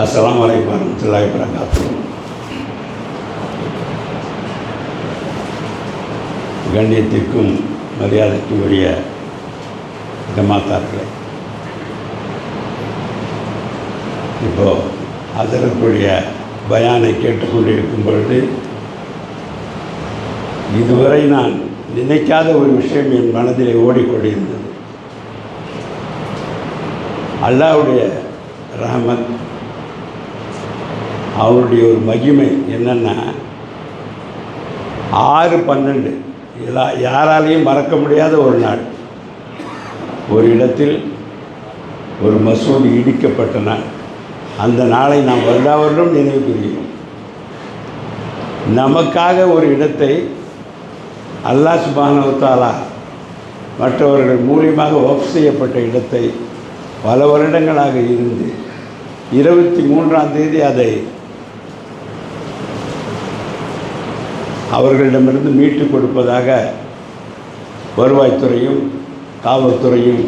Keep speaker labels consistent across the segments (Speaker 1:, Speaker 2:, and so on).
Speaker 1: அஸ்லாம் அலைக்கும் வரமத்துல்லாஹி வரகாத்து கண்ணியத்திற்கும் மரியாதைக்கும் உரிய ஜமாத்தார்களே இப்போ அதற்குரிய பயானை கேட்டுக்கொண்டிருக்கும் பொழுது இதுவரை நான் நினைக்காத ஒரு விஷயம் என் மனதிலே ஓடிக்கொண்டிருந்தது. அல்லாவுடைய ரஹமத் அவருடைய ஒரு மகிமை என்னென்னா ஆறு பன்னெண்டு. எல்லா யாராலையும் மறக்க முடியாத ஒரு நாள். ஒரு இடத்தில் ஒரு மசூதி இடிக்கப்பட்ட நாள். அந்த நாளை நாம் வருடா வருடம் நினைவு கூறுகிறோம். நமக்காக ஒரு இடத்தை அல்லாஹ் சுபானவத்தாலா மற்றவர்கள் மூலியமாக ஒஃப் செய்யப்பட்ட இடத்தை பல வருடங்களாக இருந்து இருபத்தி மூன்றாம் தேதி அதை அவர்களிடமிருந்து மீட்டு கொடுப்பதாக வருவாய்த்துறையும் காவல்துறையும்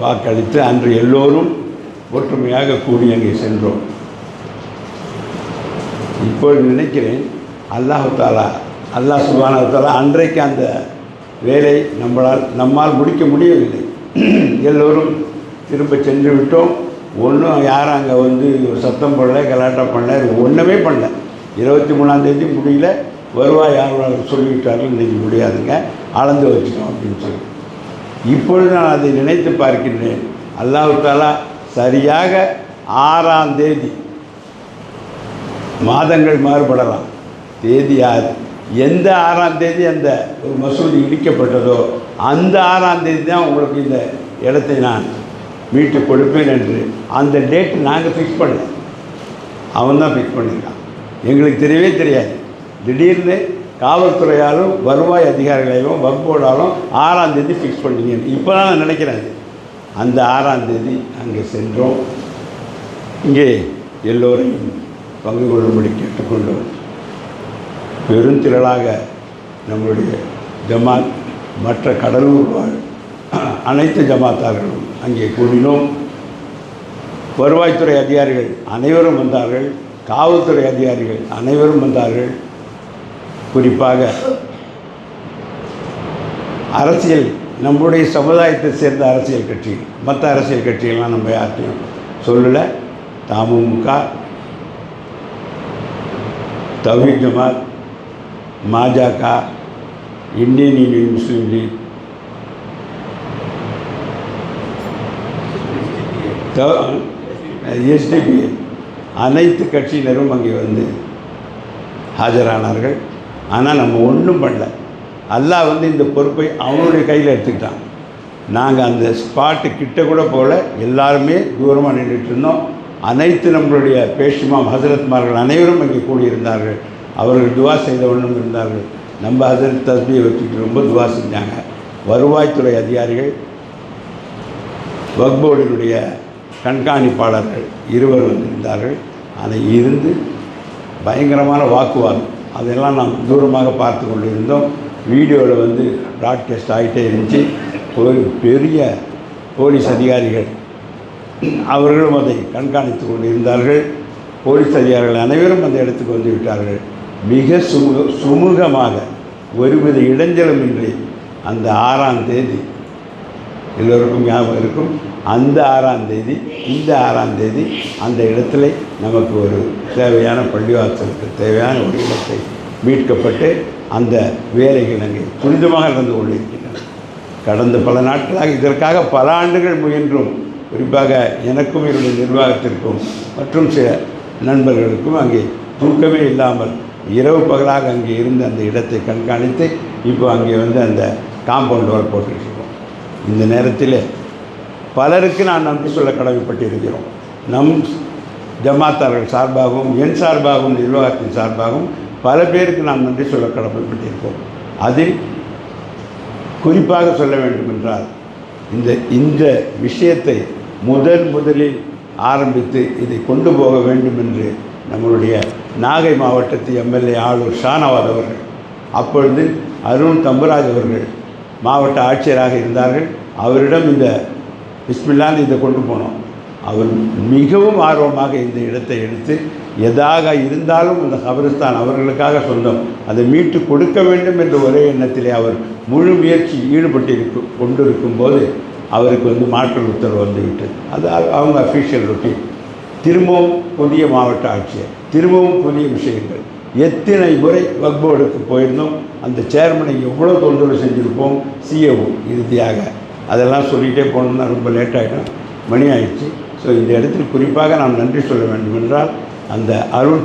Speaker 1: வாக்களித்து அன்று எல்லோரும் ஒற்றுமையாக கூடி அங்கே சென்றோம். இப்போ நினைக்கிறேன் அல்லாஹாலா அல்லாஹ் சுபான அன்றைக்கு அந்த வேலை நம்மளால் நம்மால் முடிக்க முடியவில்லை. எல்லோரும் திரும்ப சென்று விட்டோம். ஒன்றும் யாரும் அங்கே வந்து சத்தம் போடல கலாட்டம் பண்ணல ஒன்றுமே பண்ணல. இருபத்தி மூணாந்தேதி முடியல. வருவாய் ஆர்வலர்கள் சொல்லிவிட்டார்கள் இன்றைக்கி முடியாதுங்க அளந்து வச்சுட்டோம் அப்படின்னு சொல்லி. இப்பொழுது நான் அதை நினைத்து பார்க்கின்றேன். அல்லாஹு சரியாக ஆறாம் தேதி மாதங்கள் மாறுபடலாம். தேதி ஆறு எந்த ஆறாம் தேதி அந்த ஒரு மசூதி இடிக்கப்பட்டதோ அந்த ஆறாம் தேதி தான் உங்களுக்கு இந்த இடத்தை நான் மீட்டு கொடுப்பேன் என்று அந்த டேட் நாங்கள் ஃபிக்ஸ் பண்ணல. அவன் தான் ஃபிக்ஸ் பண்ணியிருக்கான். எங்களுக்கு தெரியவே தெரியாது. திடீர்னு காவல்துறையாலும் வருவாய் அதிகாரிகளையும் வகுப்போடாலும் ஆறாம் தேதி ஃபிக்ஸ் பண்ணிட்டீங்க. இப்போ தான் நான் நினைக்கிறேன். அந்த ஆறாம் தேதி அங்கே சென்றோம். இங்கே எல்லோரையும் பங்கு கொள்ளும்படி கேட்டுக்கொண்டோம். பெருந்திரளாக நம்முடைய ஜமாத் மற்ற கடலூர் வாழ் அனைத்து ஜமாத்தார்களும் அங்கே கூடினோம். வருவாய்த்துறை அதிகாரிகள் அனைவரும் வந்தார்கள். காவல்துறை அதிகாரிகள் அனைவரும் வந்தார்கள். குறிப்பாக அரசியல் நம்முடைய சமுதாயத்தை சேர்ந்த அரசியல் கட்சிகள் மற்ற அரசியல் கட்சிகள்லாம் நம்ம யார்ட்டையும் சொல்லலை. தமுக Thowheed Jamath மாஜக Indian Union Muslim League SDP அனைத்து கட்சியினரும் அங்கே வந்து ஆஜரானார்கள் ஆனால் நம்ம ஒன்றும் பண்ணல. அல்லாஹ் வந்து இந்த பொறுப்பை அவனுடைய கையில் எடுத்துக்கிட்டான். நாங்கள் அந்த ஸ்பாட்டு கிட்ட கூட போகல. எல்லாருமே தூரமாக நின்றுட்டு இருந்தோம். அனைத்து நம்மளுடைய பேஷிமாம் ஹசரத்மார்கள் அனைவரும் அங்கே கூடியிருந்தார்கள். அவர்கள் துவா செய்தவண்ணம் இருந்தார்கள். நம்ம ஹசரத் தஸ்பியை வச்சுக்கிட்டு ரொம்ப துவா செஞ்சாங்க. வருவாய்த்துறை அதிகாரிகள் வக்போர்டினுடைய கண்காணிப்பாளர்கள் இருவர் வந்திருந்தார்கள். அதை இருந்து பயங்கரமான வாக்குவாதம். அதெல்லாம் நாம் தூரமாக பார்த்து கொண்டு இருந்தோம் வீடியோவில் வந்து ப்ராட்காஸ்ட் ஆகிட்டே இருந்துச்சு. ஒரு பெரிய போலீஸ் அதிகாரிகள் அவர்களும் அதை கண்காணித்து கொண்டு இருந்தார்கள் போலீஸ் அதிகாரிகள் அனைவரும் அந்த இடத்துக்கு வந்து விட்டார்கள். மிக சுமூக சுமூகமாக ஒருவித இடைஞ்சலுமின்றி அந்த ஆறாம் தேதி எல்லோருக்கும் ஞாபகம் இருக்கும். அந்த ஆறாம் தேதி இந்த ஆறாம் தேதி அந்த இடத்துல நமக்கு ஒரு தேவையான பள்ளிவாசலுக்கு தேவையான ஒரு இடத்தை மீட்கப்பட்டு அந்த வேலைகள் அங்கே துரிதமாக நடந்து கொண்டிருக்கின்றன. கடந்த பல நாட்களாக இதற்காக பல ஆண்டுகள் முயன்றும் குறிப்பாக எனக்கும் என்னுடைய நிர்வாகத்திற்கும் மற்றும் சில நண்பர்களுக்கும் அங்கே தூக்கமே இல்லாமல் இரவு பகலாக அங்கே இருந்து அந்த இடத்தை கண்காணித்து இப்போ அங்கே வந்து அந்த காம்பவுண்ட் வர போட்டுருக்கோம் இந்த நேரத்தில் பலருக்கு நான் நன்றி சொல்ல கடமைப்பட்டிருக்கிறோம். நம் ஜமாத்தார்கள் சார்பாகவும் என் சார்பாகவும் நிர்வாகத்தின் சார்பாகவும் பல பேருக்கு நாம் நன்றி சொல்ல கடமைப்பட்டிருக்கோம் அதில் குறிப்பாக சொல்ல வேண்டுமென்றால் இந்த இந்த விஷயத்தை முதல் முதலில் ஆரம்பித்து இதை கொண்டு போக வேண்டும் என்று நம்மளுடைய நாகை மாவட்டத்து எம்எல்ஏ ஆளூர் ஷானவாத் அவர்கள் அப்பொழுது அருண் தம்பராஜ் அவர்கள் மாவட்ட ஆட்சியராக இருந்தார்கள். அவரிடம் இந்த பிஸ்மில்லான்னு இதை கொண்டு போனோம். அவர் மிகவும் ஆர்வமாக இந்த இடத்தை எடுத்து எதாக இருந்தாலும் அந்த கபரிஸ்தான் அவர்களுக்காக சொந்தம் அதை மீட்டு கொடுக்க வேண்டும் என்ற ஒரே எண்ணத்திலே அவர் முழு முயற்சி ஈடுபட்டிருக்கும் கொண்டிருக்கும் போது அவருக்கு வந்து மாற்று உத்தரவு வந்துவிட்டது. அது அவங்க அஃபீஷியல் ரொட்டீன் திரும்பவும் புதிய மாவட்ட ஆட்சியர் திரும்பவும் புதிய விஷயங்கள். எத்தனை முறை வக்போர்டுக்கு போயிருந்தோம் அந்த சேர்மனை எவ்வளோ தொந்தரவு செஞ்சுருப்போம் சிஏஓ இறுதியாக. அதெல்லாம் சொல்லிகிட்டே போனோம்னா ரொம்ப லேட் ஆகிடும் மணி ஆயிடுச்சு. ஸோ இந்த இடத்தில் குறிப்பாக நாம் நன்றி சொல்ல வேண்டும் என்றால் அந்த அருள்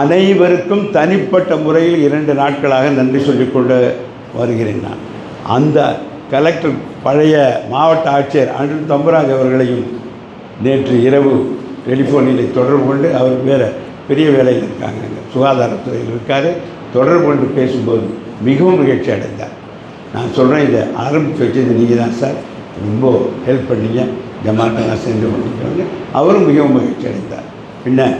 Speaker 1: அனைவருக்கும் தனிப்பட்ட முறையில் இரண்டு நாட்களாக நன்றி சொல்லிக்கொண்டு வருகிறேன் நான். அந்த கலெக்டர் பழைய மாவட்ட ஆட்சியர் அனில் தம்புராஜ் அவர்களையும் நேற்று இரவு டெலிஃபோனில் தொடர்பு கொண்டு அவர் வேறு பெரிய வேலையில் இருக்காங்க. சுகாதாரத்துறையில் இருக்கார். தொடர்பு கொண்டு பேசும்போது மிகவும் மகிழ்ச்சி அடைந்தார். நான் சொல்கிறேன் இதை ஆரம்பித்து வச்சது நீங்கள் தான் சார். ரொம்ப ஹெல்ப் பண்ணீங்க. ஜமாட்டெல்லாம் சேர்ந்து பண்ணிக்கிறாங்க அவரும் மிகவும் மகிழ்ச்சி அடைந்தார். பின்ன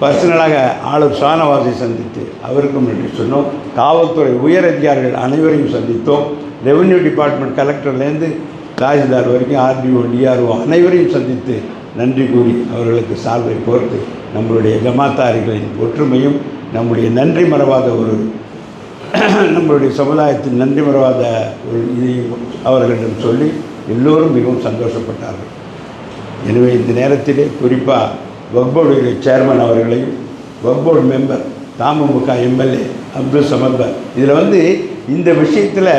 Speaker 1: பர்சனலாக ஆளு ஷானவாஸை சந்தித்து அவருக்கும் நன்றி சொன்னோம். காவல்துறை உயர் அதிகாரிகள் அனைவரையும் சந்தித்தோம். ரெவென்யூ டிபார்ட்மெண்ட் கலெக்டர்லேருந்து தாசில்தார் வரைக்கும் ஆர்டிஓ டிஆர்ஓ அனைவரையும் சந்தித்து நன்றி கூறி அவர்களுக்கு சால்வை கோர்த்து நம்மளுடைய ஜமாத்தாரிகளின் ஒற்றுமையும் நம்முடைய நன்றி மறவாத ஒரு நம்மளுடைய சமுதாயத்தின் நன்றி மறவாத ஒரு இதையும் அவர்களிடம் சொல்லி எல்லோரும் மிகவும் சந்தோஷப்பட்டார்கள். எனவே இந்த நேரத்திலே குறிப்பாக வக்போர்டுடைய சேர்மன் அவர்களையும் வக்போர்டு மெம்பர் தாமமுக எம்எல்ஏ அப்துல் சமர்பர் இதில் வந்து இந்த விஷயத்தில்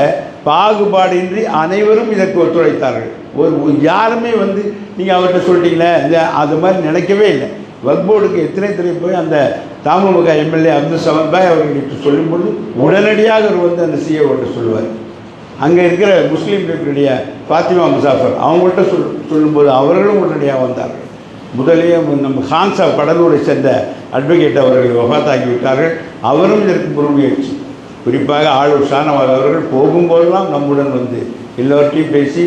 Speaker 1: பாகுபாடின்றி அனைவரும் இதற்கு ஒத்துழைத்தார்கள். ஒரு யாருமே வந்து நீங்கள் அவர்கிட்ட சொல்லிட்டீங்களே இந்த அது மாதிரி நினைக்கவே இல்லை. வக்போர்டுக்கு எத்தனை தடவை போய் அந்த தாமமுக எம்எல்ஏ அப்துல் சமத் பாய் அவர்களுக்கு சொல்லும்பொழுது உடனடியாக அவர் வந்து அந்த சிஏஓட்ட சொல்லுவார். அங்கே இருக்கிற முஸ்லீம் லீக்கினுடைய ஃபாத்திமா முசாஃபர் அவங்கள்ட்ட சொல் சொல்லும்போது அவர்களும் உடனடியாக வந்தார்கள். முதலே நம்ம ஹான்சா கடலூரை சேர்ந்த அட்வொகேட் அவர்கள் வஃபாத்தாக்கி விட்டார்கள். அவரும் இதற்கு பொறுமையாச்சு குறிப்பாக ஆளு ஷானவாஸ் அவர்கள் போகும்போதெல்லாம் நம்முடன் வந்து எல்லோர்ட்டையும் பேசி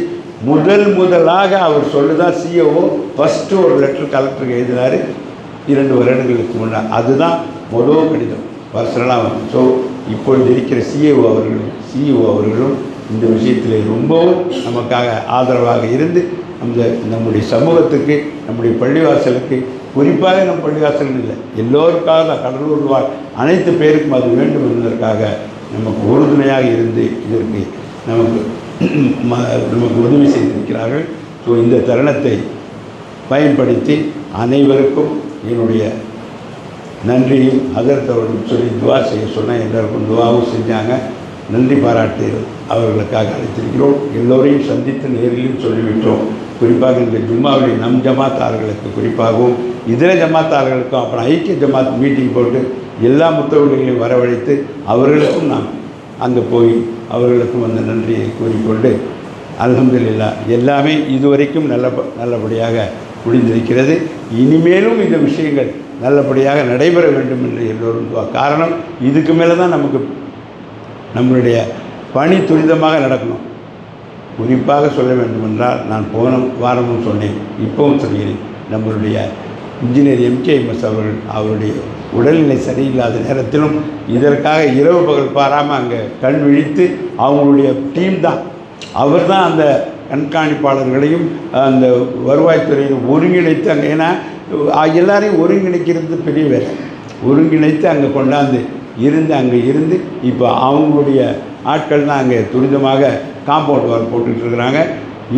Speaker 1: முதல் முதலாக அவர் சொல்லுதான் சிஓஓ ஃபஸ்ட்டு ஒரு லெட்டர் கலெக்டருக்கு எழுதினார். இரண்டு வருடங்களுக்கு முன்னால் அதுதான் முதல் கடிதம். பர்சனலாக வந்து. ஸோ இப்பொழுது இருக்கிற சிஏஓ அவர்களும் சிஇஓ அவர்களும் இந்த விஷயத்தில் ரொம்பவும் நமக்காக ஆதரவாக இருந்து அந்த நம்முடைய சமூகத்துக்கு நம்முடைய பள்ளிவாசலுக்கு குறிப்பாக நம் பள்ளிவாசல் இல்லை எல்லோருக்காக கடலூர் வாழ் அனைத்து பேருக்கும் அது வேண்டும் என்பதற்காக நமக்கு உறுதுணையாக இருந்து இதற்கு நமக்கு நமக்கு உதவி செய்திருக்கிறார்கள். ஸோ இந்த தருணத்தை பயன்படுத்தி அனைவருக்கும் என்னுடைய நன்றியும் அதர்த்தவர்களும் சொல்லி துவா செய்ய சொன்னேன். எல்லாருக்கும் துவாவும் செஞ்சாங்க. நன்றி பாராட்டு அவர்களுக்காக அழைத்திருக்கிறோம் எல்லோரையும் சந்தித்து நேரிலும் சொல்லிவிட்டோம். குறிப்பாக இந்த ஜும்மாவுடைய நம் ஜமாத்தார்களுக்கு குறிப்பாகவும் இதர ஜமாத்தார்களுக்கும் அப்புறம் ஐக்கிய ஜமாத் மீட்டிங் போட்டு எல்லா முத்தவர்களையும் வரவழைத்து அவர்களுக்கும் நாம் அங்கே போய் அவர்களுக்கும் அந்த நன்றியை கூறிக்கொண்டு அல்ஹம்துலில்லா எல்லாமே இதுவரைக்கும் நல்ல நல்லபடியாக முடிந்திருக்கிறது. இனிமேலும் இந்த விஷயங்கள் நல்லபடியாக நடைபெற வேண்டும் என்று எல்லோரும் காரணம் இதுக்கு மேலே தான் நமக்கு நம்மளுடைய பணி துரிதமாக நடக்கணும். குறிப்பாக சொல்ல வேண்டுமென்றால் நான் போன வாரமும் சொன்னேன் இப்பவும் சொல்கிறேன். நம்மளுடைய இன்ஜினியர் எம்கேஎம்எஸ் அவர்கள் அவருடைய உடல்நிலை சரியில்லாத நேரத்திலும் இதற்காக இரவு பகல் பாராமல் அங்கே கண் விழித்து அவங்களுடைய டீம் தான். அவர் தான் அந்த கண்காணிப்பாளர்களையும் அந்த வருவாய்த்துறையும் ஒருங்கிணைத்து அங்கே ஏன்னா எல்லாரையும் ஒருங்கிணைக்கிறது பெரிய வேலை. ஒருங்கிணைத்து அங்கே கொண்டாந்து இருந்து அங்கே இருந்து இப்போ அவங்களுடைய ஆட்கள் தான் அங்கே துரிதமாக காம்பவுண்ட் வால் போட்டுட்டு இருக்கிறாங்க.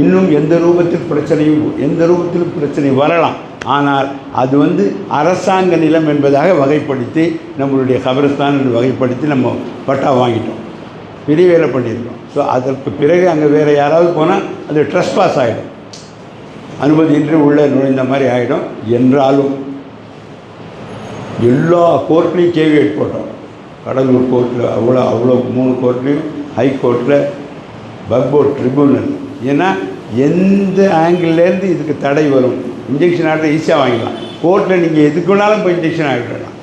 Speaker 1: இன்னும் எந்த ரூபத்தில் பிரச்சனையும் எந்த ரூபத்திலும் பிரச்சனை வரலாம். ஆனால் அது வந்து அரசாங்க நிலம் என்பதாக வகைப்படுத்தி நம்மளுடைய கபரஸ்தான் என்று வகைப்படுத்தி நம்ம பட்டா வாங்கிட்டோம். பெரிய வேலை பண்ணியிருக்கோம். ஸோ அதற்கு பிறகு அங்கே வேறு யாராவது போனால் அது ட்ரெஸ் பாஸ் ஆகிடும் அனுமதியின்றி உள்ளே நுழைந்த மாதிரி ஆகிடும் என்றாலும் எல்லா கோர்ட்லேயும் கேவியட் போட்டோம். கடலூர் கோர்ட்டில் அவ்வளோ அவ்வளோ மூணு கோர்ட்லேயும் ஹை கோர்ட்டில் பக்போர்ட் ட்ரிபியூனல் ஏன்னா எந்த ஆங்கிள்லேருந்து இதுக்கு தடை வரும்? இன்ஜெக்ஷன் ஆர்டர் ஈஸியாக வாங்கிக்கலாம். கோர்ட்டில் நீங்கள் எதுக்கு வேணாலும் போய் இன்ஜெக்ஷன் ஆகிடலாம்.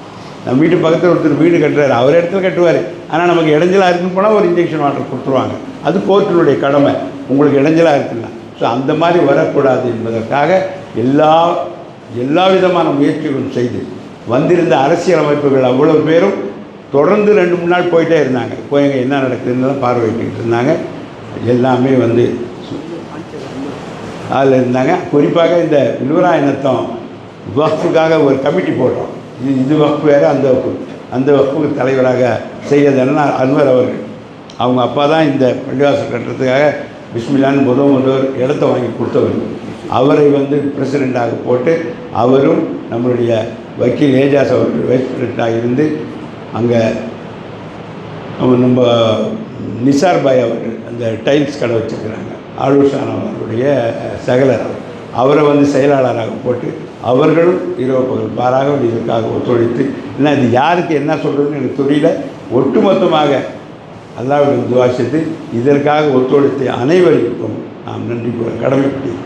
Speaker 1: நம்ம வீட்டு பக்கத்தில் ஒருத்தர் வீடு கட்டுறாரு அவர் இடத்துல கட்டுவார். ஆனால் நமக்கு இடைஞ்சலாக இருக்குன்னு போனால் ஒரு இன்ஜெக்ஷன் ஆர்டர் கொடுத்துருவாங்க. அது கோர்ட்டினுடைய கடமை. உங்களுக்கு இடைஞ்சலாக இருக்குல்ல ஸோ அந்த மாதிரி வரக்கூடாது என்பதற்காக எல்லா எல்லா விதமான முயற்சிகளும் செய்து வந்திருந்த அரசியல் அமைப்புகள் அவ்வளோ பேரும் தொடர்ந்து ரெண்டு மூணு நாள் போயிட்டே இருந்தாங்க. போய் அங்கே என்ன நடக்குதுன்னு பார்வையிட்டுக்கிட்டு இருந்தாங்க. எல்லாமே வந்து அதில் இருந்தாங்க. குறிப்பாக இந்த வில்வராயனத்தம் வகுப்புக்காக ஒரு கமிட்டி போட்டோம். இது இது வகுப்பு வேறு அந்த வகுப்பு. அந்த வகுப்புக்கு தலைவராக செய்யறதுன்னா அன்வர் அவர்கள். அவங்க அப்பா தான் இந்த பள்ளிவாசல் கட்டுறதுக்காக பிஸ்மில்லான்னு முதல் முதல்வர் இடத்த வாங்கி கொடுத்தவர். அவரை வந்து பிரசிடெண்ட்டாக போட்டு அவரும் நம்மளுடைய வக்கீல் ஏஜாஸ் அவர்கள் வைஸ் பிரசிடெண்ட்டாக இருந்து அங்கே நம்ம நம்ம நிசார் பாய் அவர்கள் அந்த டைல்ஸ் கடை வச்சுருக்கிறாங்க. ஆலூஷான் அவர்களுடைய சகலர் அவரை வந்து செயலாளராக போட்டு அவர்களும் இரவு பகல் பாராக இதற்காக ஒத்துழைத்து ஏன்னா இது யாருக்கு என்ன சொல்கிறதுன்னு எனக்கு தெரியல. ஒட்டுமொத்தமாக அல்லாவிடம் துவாசித்து இதற்காக ஒத்துழைத்த அனைவருக்கும் நாம் நன்றி கூற கடமைப்பட்டேன்